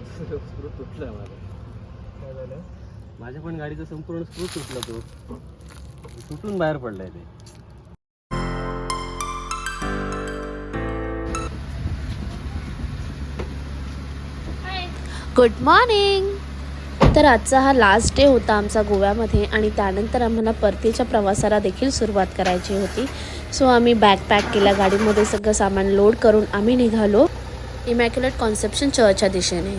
Screw तुटला माझा काय झालं माझ्या पण गाडीचा संपूर्ण स्क्रू तुटला तो. तुटून बाहेर पडलाय ते. गुड मॉर्निंग तर आजचा हा लास्ट डे होता आमचा गोव्यामध्ये आणि त्यानंतर आम्हाला परतीच्या प्रवासाला देखील सुरुवात करायची होती. सो आम्ही बॅग पॅक केला गाडीमध्ये सगळं सामान लोड करून आम्ही निघालो. इमॅक्युलेट कॉन्सेप्शन चर्चच्या दिशेने.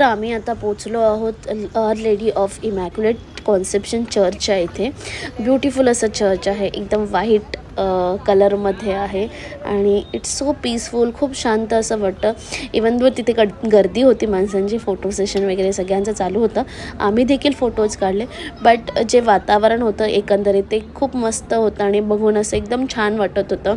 तर आम्ही आता पोचलो आहोत our lady of immaculate conception church आहे इथे. ब्युटिफुल असं चर्च आहे. एकदम व्हाईट कलरमध्ये आहे. आणि इट्स सो पीसफुल खूप शांत असं वाटतं. इवन दो तिथे कड गर्दी होती माणसांची फोटो सेशन वगैरे सगळ्यांचं चालू होतं. आम्ही देखील फोटोज काढले. बट जे वातावरण होतं एकंदरीत ते खूप मस्त होतं आणि बघून असं एकदम छान वाटत होतं.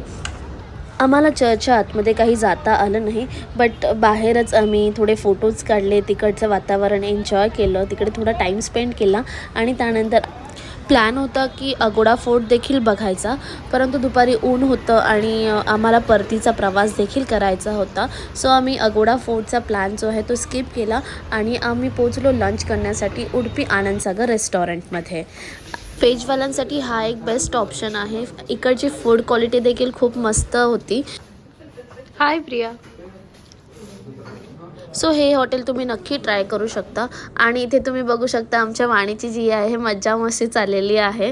आम्हाला चर्चच्या आतमध्ये काही जाता आलं नाही बट बाहेरच आम्ही थोडे फोटोज काढले तिकडचं वातावरण एन्जॉय केलं तिकडे थोडा टाईम स्पेंड केला आणि त्यानंतर प्लॅन होता की अगोडा फोर्ट देखील बघायचा परंतु दुपारी ऊन होतं आणि आम्हाला परतीचा प्रवास देखील करायचा होता. सो आम्ही अगोडा फोर्टचा प्लॅन जो आहे तो स्किप केला आणि आम्ही पोचलो लंच करण्यासाठी उडपी आनंदसागर रेस्टॉरंटमध्ये व्हेजवाल्यांसाठी हा एक बेस्ट ऑप्शन आहे. इकडची फूड क्वालिटी देखील खूप मस्त होती. हाय प्रिया. सो हे हॉटेल तुम्ही नक्की ट्राय करू शकता. आणि इथे तुम्ही बघू शकता आमच्या वाणीची जी आहे मज्जा मस्ती चाललेली आहे.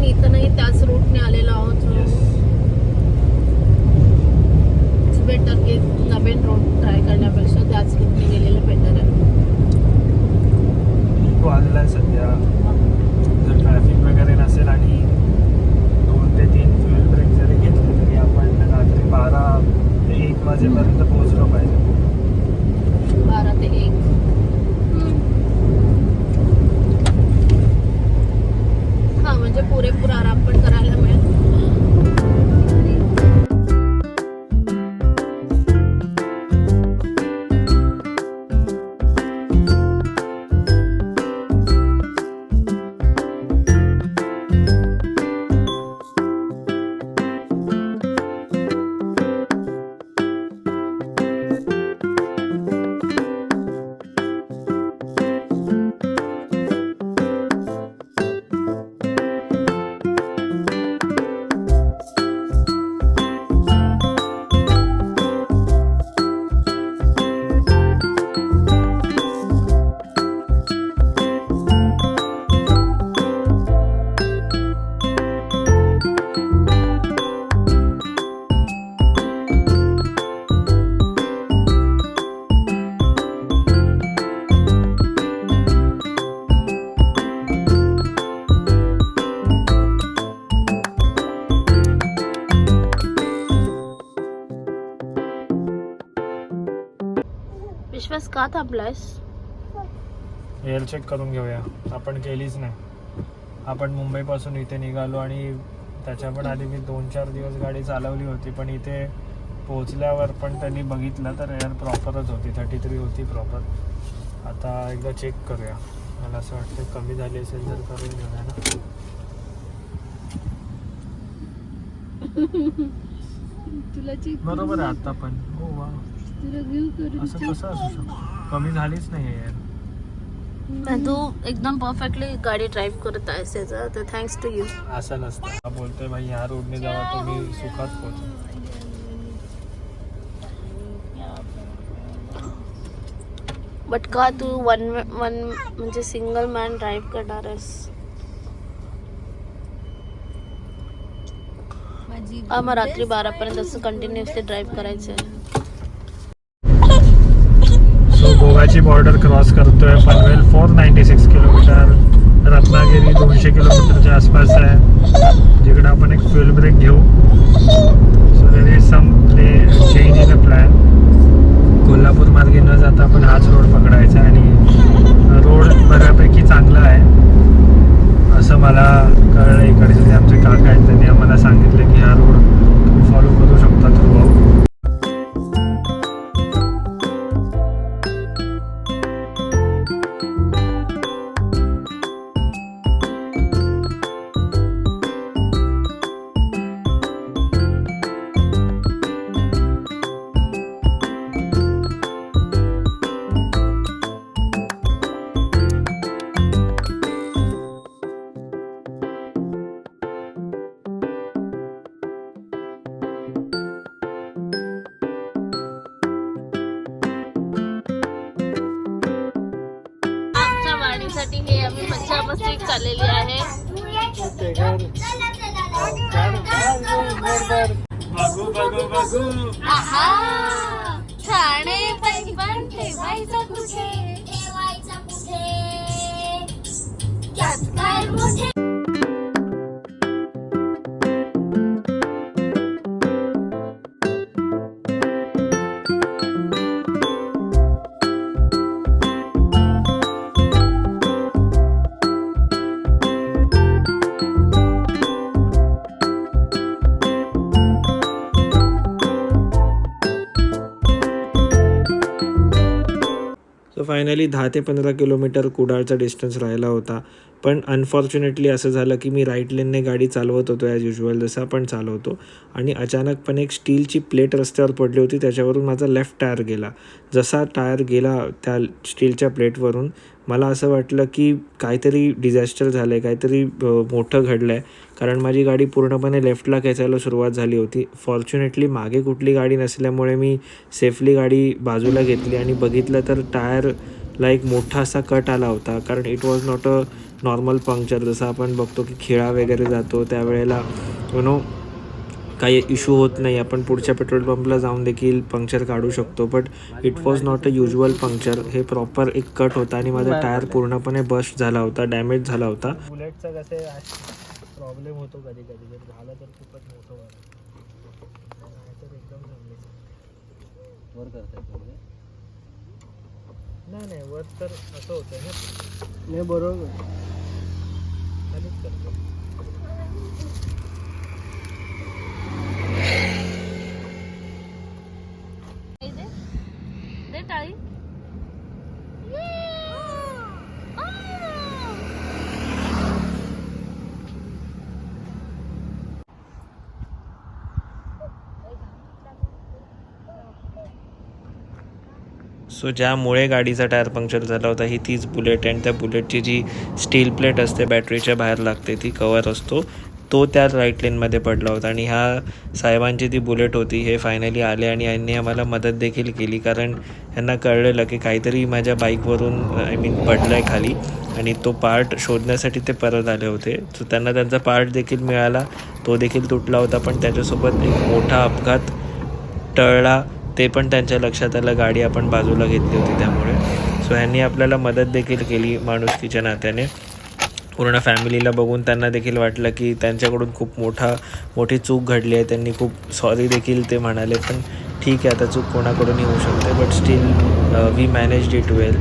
आपण इथं नाही त्याच रूटने आलेलो आहोत. बेटर की नवीन रोड ट्राय करण्यापेक्षा त्याच रूटने गेलेलं बेटर आहे. खूप वाजलाय सध्या. जर ट्रॅफिक वगैरे नसेल आणि दोन ते तीन फ्युएल ब्रेक जरी घेतले तरी आपण रात्री बारा ते एक वाजेपर्यंत पोहोचलो पाहिजे. बारा ते एक. का थांबलायस? एअर चेक करून घेऊया. आपण केलीच नाही. आपण मुंबईपासून इथे निघालो आणि त्याच्या पण आधी मी दोन चार दिवस गाडी चालवली होती पण इथे पोहोचल्यावर पण त्यांनी बघितलं तर एअर प्रॉपरच होती. थर्टी थ्री होती प्रॉपर आता एकदा चेक करूया. मला असं वाटतं कमी झाली असेल तर करून घेऊया ना. तुला बरोबर आहे आता पण. हो वा. असं कसं असू शकतं? कमी झालीच नाही एअर तू एकदम परफेक्टली गाडी ड्राईव्ह करत आहेस त्याचा तर थँक्स टू यू असं नसतं. हा बोलतोय भाई ह्या रोडने जावा तुम्ही सुखात पोहोचा. बट का तू वन वन म्हणजे सिंगल मॅन ड्राईव्ह करणार आहेस? हा मग रात्री बारापर्यंत असं कंटिन्युअसली ड्राईव्ह करायचं आहे सो गोव्याची बॉर्डर क्रॉस करतोय. Panvel four ninety six kilometre Ratnagiri दोनशे किलोमीटरच्या आसपास आहे. जिकडे आपण एक फ्युल ब्रेक घेऊ. So there is some play change in a plan Kolhapur मार्गे न जाता आपण हाच रोड पकडायचा आणि रोड बऱ्यापैकी चांगला आहे. असं मला कळलं इकडचे जे आमचे काका आहेत त्यांनी आम्हाला सांगितलं की हा रोड करण्यासाठी हे आम्ही मज्जा मस्ती चाललेली आहे. ठाणे पण ठेवायचं कुठे? ठेवायचं कुठे? फायनली दहा ते पंधरा किलोमीटर कुडाळचा डिस्टन्स राहिला होता. पण अनफॉर्च्युनेटली असं झालं की मी राईट लेनने गाडी चालवत होतो ॲज युजल जसं आपण चालवतो. आणि अचानकपणे एक स्टीलची प्लेट रस्त्यावर पडली होती त्याच्यावरून माझा लेफ्ट टायर गेला. जसा टायर गेला त्या स्टीलच्या प्लेटवरून मला असं वाटलं की काहीतरी डिझॅस्टर झालं आहे काहीतरी मोठं घडलं आहे कारण माझी गाडी पूर्णपणे लेफ्टला खेचायला सुरुवात झाली होती. फॉर्च्युनेटली मागे कुठली गाडी नसल्यामुळे मी सेफली गाडी बाजूला घेतली आणि बघितलं तर टायरला एक मोठा असा कट आला होता. कारण it was not a normal puncture जसं आपण बघतो की खिळा वगैरे जातो त्यावेळेला यु नो काही इश्यू होत नाही. आपण पुढच्या पेट्रोल पंपला जाऊन देखील पंक्चर काढू शकतो. But it was not a usual puncture हे प्रॉपर एक कट होता आणि माझा टायर पूर्णपणे बस्ट झाला होता डॅमेज झाला होता. बुलेटचा कसे प्रॉब्लेम होतो कधी कधी. जर झाला तर खूपच मोठं तर एकदम वर करताय तुम्ही? नाही नाही वर तर असं होतं ना. नाही बरोबर. खालीच करतो दे टाळी सो ज्यामुळे गाडीचा टायर पंक्चर झाला होता ही तीच बुलेट अँड त्या बुलेटची जी स्टील प्लेट असते बॅटरीच्या बाहेर लागते ती कवर असतो. तो त्या राईट लेनमध्ये पडला होता. आणि ह्या साहेबांची ती बुलेट होती हे फायनली आले आणि यांनी आम्हाला मदत देखील केली. कारण यांना कळलेलं की काहीतरी माझ्या बाईकवरून आय मीन पडलं आहे खाली. आणि तो पार्ट शोधण्यासाठी ते परत आले होते. सो त्यांना त्यांचा पार्ट देखील मिळाला. तो देखील तुटला होता. पण त्याच्यासोबत एक मोठा अपघात टळला. ते पण त्यांच्या लक्षात आलं. गाडी आपण बाजूला घेतली होती त्यामुळे. सो ह्यांनी आपल्याला मदत देखील केली माणुसकीच्या नात्याने. पूर्ण फॅमिलीला बघून त्यांना देखील वाटलं की त्यांच्याकडून खूप मोठा मोठी चूक घडली आहे. त्यांनी खूप सॉरी देखील ते म्हणाले पण ठीक आहे आता चूक कोणाकडूनही होऊ शकते? But still we manage it well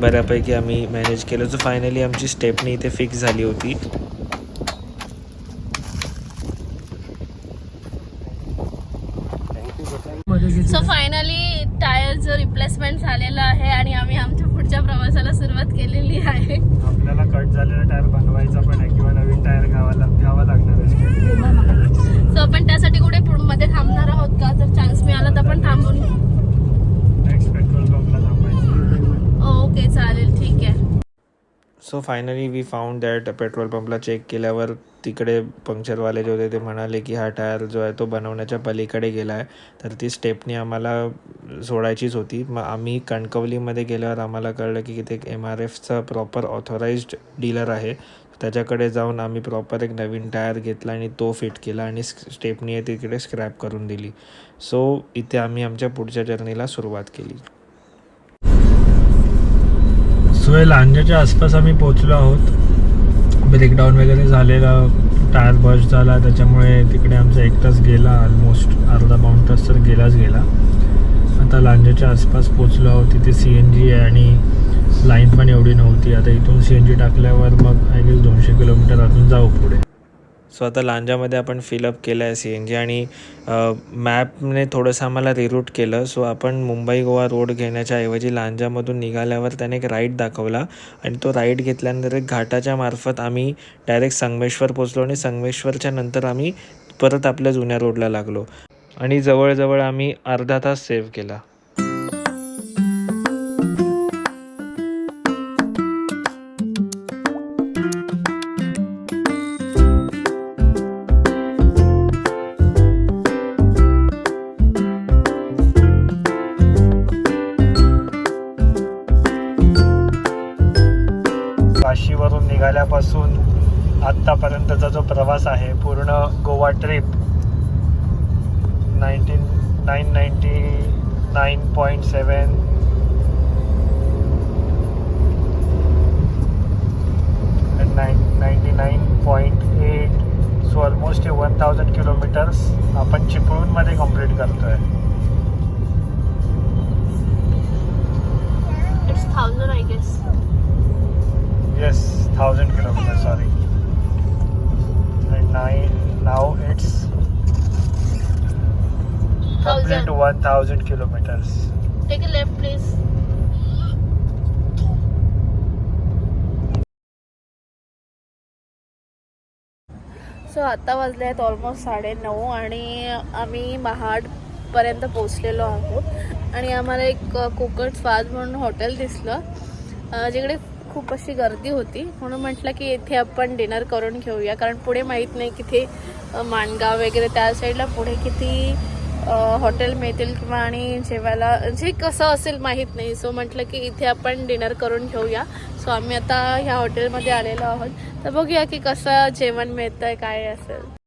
बऱ्यापैकी आम्ही मॅनेज केलं. सो फायनली आमची स्टेपनी इथे फिक्स झाली होती. सो फायनली टायरचं रिप्लेसमेंट झालेलं आहे आणि आम्ही आमच्या पुढच्या प्रवासाला सुरुवात केलेली आहे. आपल्याला कट झालेला टायर बनवायचा पण आहे किंवा नवीन टायर घ्यावा घ्यावा लागणार आहे. सो आपण त्यासाठी कुठे पुढ- मध्ये थांबणार आहोत का? जर चान्स मिळाला तर आपण थांबून नेक्स्ट पेट्रोल पंपला थांबायचं. ओके चालेल. ठीक आहे. So finally we found that petrol पंपला check केल्यावर तिकडे पंक्चरवाले जे होते ते म्हणाले की हा टायर जो आहे तो बनवण्याच्या पलीकडे गेला आहे. तर ती स्टेपनी आम्हाला सोडायचीच होती. मग आम्ही कणकवलीमध्ये गेल्यावर आम्हाला कळलं की तिथे एक एम आर एफचा प्रॉपर ऑथोराइज्ड डीलर आहे. त्याच्याकडे जाऊन आम्ही प्रॉपर एक नवीन टायर घेतला आणि तो फिट केला आणि स्टेपनी तिकडे स्क्रॅप करून दिली. सो इथे आम्ही आमच्या पुढच्या जर्नीला सुरुवात केली. सो लांजाच्या आसपास आम्ही पोचलो आहोत. ब्रेकडाऊन वगैरे झालेला टायर बस्ट झाला त्याच्यामुळे तिकडे आमचा एक तास गेला ऑलमोस्ट अर्धा पाऊण तास तर गेलाच गेला. आता लांजाच्या आसपास पोचलो आहोत. तिथे सी एन जी आहे आणि लाईन पण एवढी नव्हती. आता इथून सी एन जी टाकल्यावर मग आय गेस दोनशे किलोमीटर अजून जाऊ पुढे. सो आता लांजामध्ये आपण फिलअप केलं आहे सी एन जी आणि मॅपने थोडंसं आम्हाला रिरूट केलं. सो आपण मुंबई गोवा रोड घेण्याच्या ऐवजी लांजामधून निघाल्यावर त्याने एक राईड दाखवला. आणि तो राईड घेतल्यानंतर एक घाटाच्या मार्फत आम्ही डायरेक्ट संगमेश्वर पोचलो आणि संगमेश्वरच्या नंतर आम्ही परत आपल्या जुन्या रोडला लागलो. आणि जवळजवळ आम्ही अर्धा तास सेव्ह केला. निघाल्यापासून आत्तापर्यंतचा जो प्रवास आहे पूर्ण Goa trip nineteen nine ninety nine point seven nine ninety nine point eight so almost one thousand kilometres आपण चिपळूणमध्ये कंप्लीट करतोय. It's thousand I guess Yes, thousand kilometers. Sorry. And nine. Now it's complete to one thousand kilometers. Take a left please so आता वाजले आहेत almost साडेनऊ आणि आम्ही महाडपर्यंत पोचलेलो आहोत आणि आम्हाला एक कोकण स्वाद म्हणून हॉटेल दिसलं अं, जिकडे खूप अशी गर्दी होती. म्हणून म्हटलं की येथे आपण डिनर करून घेऊया. कारण पुढे माहीत नाही किती माणगाव वगैरे त्या साईडला पुढे किती हॉटेल मिळतील किंवा आणि जेवायला जे कसं असेल माहीत नाही. सो म्हटलं की इथे आपण डिनर करून घेऊया. सो आम्ही आता ह्या हॉटेलमध्ये आलेलो आहोत. तर बघूया की कसं जेवण मिळतं आहे काय असेल.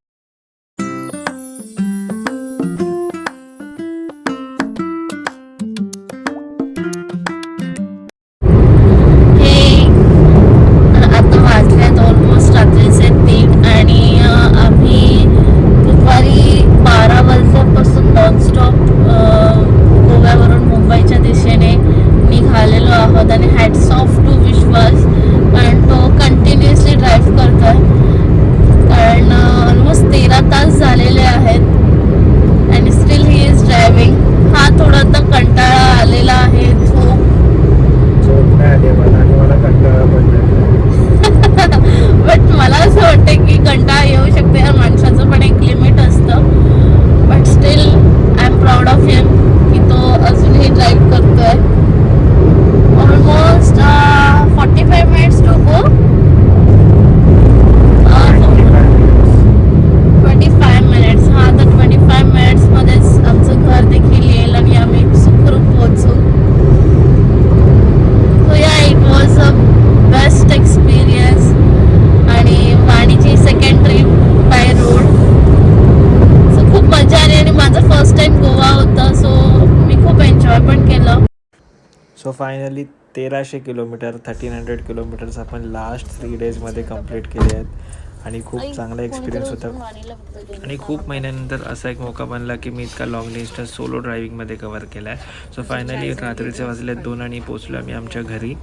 सो फायनली तेराशे किलोमीटर थर्टीन हंड्रेड किलोमीटर्स आपण लास्ट थ्री डेजमध्ये कंप्लीट केले आहेत. आणि खूप चांगला एक्सपिरियन्स होता. आणि खूप महिन्यानंतर असा एक मौका बनला की मी इतका लॉंग डिस्टन्स सोलो ड्रायव्हिंगमध्ये कवर केला आहे. सो फायनली रात्रीचे वाजले दोन आणि पोचलो आम्ही आमच्या घरी.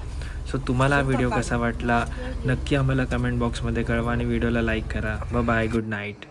सो तुम्हाला हा व्हिडिओ कसा वाटला? नक्की आम्हाला कमेंट बॉक्समध्ये कळवा आणि व्हिडिओला लाईक करा. ब बाय गुड नाईट